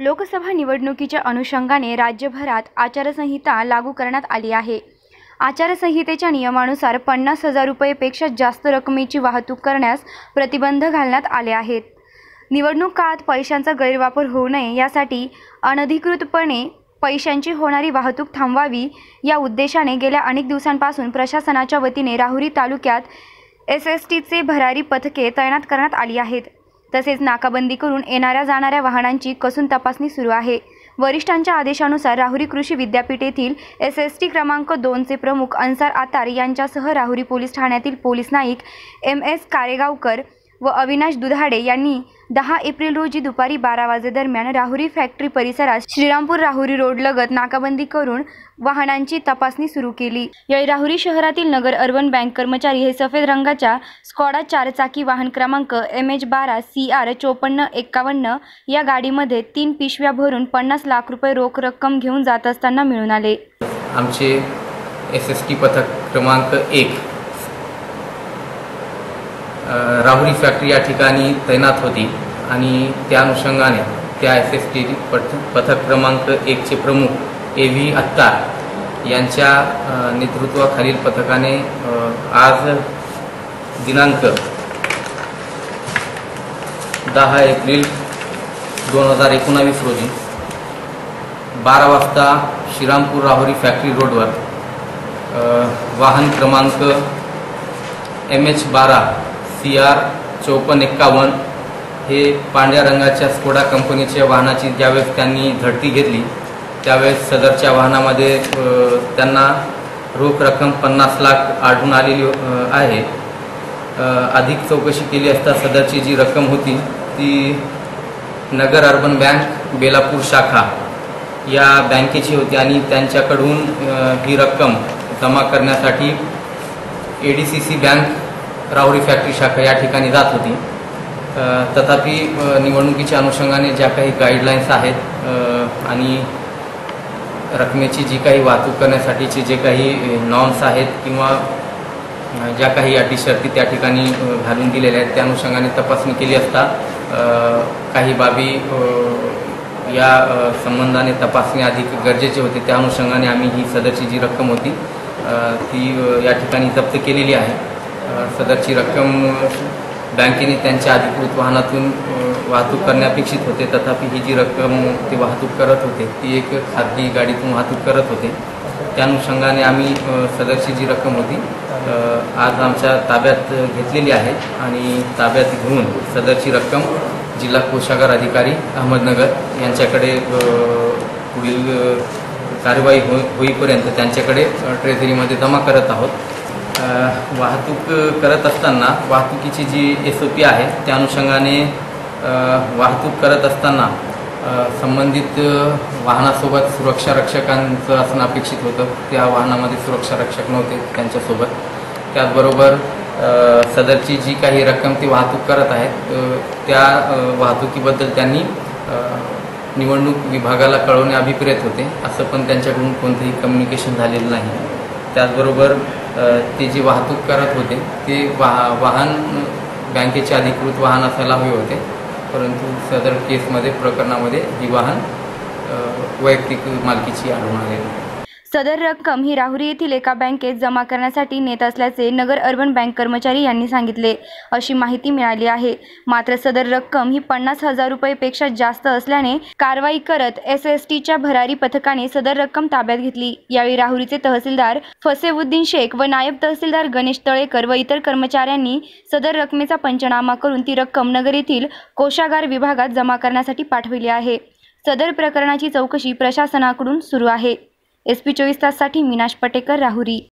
लोकसभा निवडणुकीच्या अनुषंगाने राज्यभरात आचारसंहिता लागू करण्यात आली आहे. आचारसंहितेच्या नियमानुसार पन्नास हजार रुपयेपेक्षा जास्त रकमेची वाहतूक करण्यास प्रतिबंध घालण्यात आले आहेत. निवडणूक काळात पैशांचा गैरवापर होऊ नये यासाठी अनधिकृतपणे पैशांची होणारी वाहतूक थांबवावी या उद्देशाने गेल्या अनेक दिवसांपासून प्रशासनाच्या वतीने राहुरी तालुक्यात एस एस टीचे भरारी पथके तैनात करण्यात आली आहेत. तसेच नाकाबंदी करून येणाऱ्या जाणाऱ्या वाहनांची कसून तपासणी सुरू आहे. वरिष्ठांच्या आदेशानुसार राहुरी कृषी विद्यापीठ येथील एस एस टी क्रमांक दोनचे प्रमुख अन्सार आतार यांच्यासह राहुरी पोलीस ठाण्यातील police Naik M S Karegaonkar व अविनाश दुधाडे यांनी दहा एप्रिल रोजी दुपारी बारा वाजेदरम्यान राहुरी फॅक्टरी परिसरात श्रीरामपूर राहुरी रोडलगत नाकाबंदी करून वाहनांची तपासणी सुरू केली. यावेळी राहुरी शहरातील नगर अर्बन बँक कर्मचारी हे सफेद रंगाच्या स्कॉडा चारचाकी वाहन क्रमांक एम एच बारा सी आर चोपन्न एक्कावन्न या गाडीमध्ये तीन पिशव्या भरून पन्नास लाख रुपये रोख रक्कम घेऊन जात असताना मिळून आले. आमचे एस एस टी पथक क्रमांक एक राहुरी फॅक्टरी या ठिकाणी तैनात होती आणि त्या अनुषंगाने त्या एस एस टी पथ पथक क्रमांक एकचे प्रमुख ए व्ही अत्तार यांच्या नेतृत्वाखालील पथकाने आज दिनांक दहा एप्रिल दोन हजार एकोणावीस रोजी बारा वाजता श्रीरामपूर राहुरी फॅक्टरी रोडवर वाहन क्रमांक एम एच बारा सी आर चौपन्न एक्कावन्न हे पांढऱ्या रंगाच्या स्कोडा कंपनीच्या वाहनाची ज्यावेळेस त्यांनी झडती घेतली त्यावेळेस सदरच्या वाहनामध्ये त्यांना रोख रक्कम पन्नास लाख आढळून आलेली आहे. अधिक चौकशी केली असता सदरची जी रक्कम होती ती नगर अर्बन बँक बेलापूर शाखा या बँकेची होती आणि त्यांच्याकडून ही रक्कम जमा करण्यासाठी A D C C bank Rahuri factory शाखा या ठिकाणी जात होती. तथापि निवडणुकीच्या अनुषंगाने ज्या काही गाईडलाईन्स आहेत आणि रकमेची जी काही वाहतूक करण्यासाठीचे जे काही नॉर्म्स आहेत किंवा ज्या काही अटी शर्ती त्या ठिकाणी घालून दिलेल्या आहेत त्या अनुषंगाने तपासणी केली असता काही बाबी या संबंधाने तपासणी अधिक गरजेचे होते. त्या अनुषंगाने आम्ही ही सदरची जी रक्कम होती ती या ठिकाणी जप्त केलेली आहे. सदरची रक्कम बँकेने त्यांच्या अधिकृत वाहनातून वाहतूक करणे अपेक्षित होते. तथापि ही जी रक्कम ते वाहतूक करत होते ती एक खाजगी गाडीतून वाहतूक करत होते. त्या अनुषंगाने आम्ही सदरची जी रक्कम होती आज आमच्या ताब्यात घेतलेली आहे आणि ताब्यात घेऊन सदरची रक्कम जिल्हा कोषागार अधिकारी अहमदनगर यांच्याकडे पुढील कार्यवाही हो होईपर्यंत त्यांच्याकडे ट्रेझरीमध्ये जमा करत आहोत. वाहतूक करत असताना वाहतुकीची जी एस ओ पी आहे त्या अनुषंगाने वाहतूक करत असताना संबंधित वाहनासोबत सुरक्षा रक्षकांचं असणं अपेक्षित होतं. त्या वाहनामध्ये सुरक्षा रक्षक नव्हते त्यांच्यासोबत. त्याचबरोबर सदरची जी काही रक्कम ती वाहतूक करत आहेत त्या वाहतुकीबद्दल त्यांनी निवडणूक विभागाला कळवणे अभिप्रेत होते. असं पण त्यांच्याकडून कोणतंही कम्युनिकेशन झालेलं नाही. त्याचबरोबर ते जी वाहतूक करत होते ते वाह वाहन बँकेचे अधिकृत वाहन असायला हवे होते. परंतु सदर केसमध्ये प्रकरणामध्ये ही वाहन वैयक्तिक मालकीची आढळून आलेली. सदर रक्कम ही राहुरी येथील एका बँकेत जमा करण्यासाठी नेत असल्याचे नगर अर्बन बँक कर्मचारी यांनी सांगितले. अशी माहिती मिळाली आहे. मात्र सदर रक्कम ही पन्नास हजार रुपयेपेक्षा जास्त असल्याने कारवाई करत एस एस टीच्या भरारी पथकाने सदर रक्कम ताब्यात घेतली. यावेळी राहुरीचे तहसीलदार फसेउद्दीन शेख व नायब तहसीलदार गणेश तळेकर व इतर कर्मचाऱ्यांनी सदर रकमेचा पंचनामा करून ती रक्कम नगर येथील कोषागार विभागात जमा करण्यासाठी पाठविली आहे. सदर प्रकरणाची चौकशी प्रशासनाकडून सुरू आहे. एस पी चोवीस ताससाठी मीनाश पटेकर राहुरी.